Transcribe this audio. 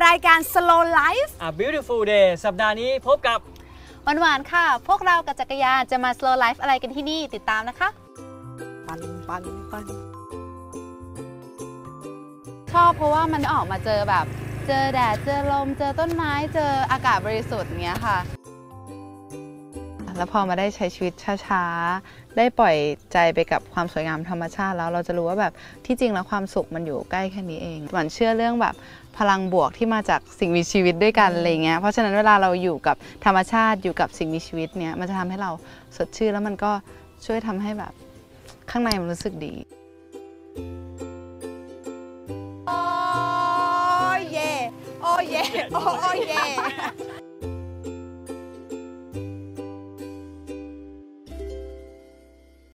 รายการ Slow Life A Beautiful Day สัปดาห์นี้พบกับหวานๆค่ะ พวกเรากับจักรยานจะมา slow life อะไรกันที่นี่ติดตามนะคะ ปันปันปันชอบเพราะว่ามันออกมาเจอแบบ เจอแดด เจอลม เจอต้นไม้ เจออากาศบริสุทธิ์อย่างเงี้ยค่ะ แล้วพอมาได้ใช้ชีวิตช้าๆ ได้ปล่อยใจไปกับความสวยงามธรรมชาติแล้วเราจะรู้ว่าแบบที่จริงแล้วความสุขมันอยู่ใกล้แค่นี้เองหวานเชื่อเรื่องแบบพ ลังบวกที่มาจากสิ่งมีชีวิตด้วยกันอะไรเงี้ยเพราะฉะนั้นเวลาเราอยู่กับธรรมชาติอยู่กับสิ่งมีชีวิตเนี้ยมันจะทำให้เราสดชื่นแล้วมันก็ช่วยทำให้แบบข้างในมันรู้สึกดีโอ้เย่โอ้เย่โอ้เย่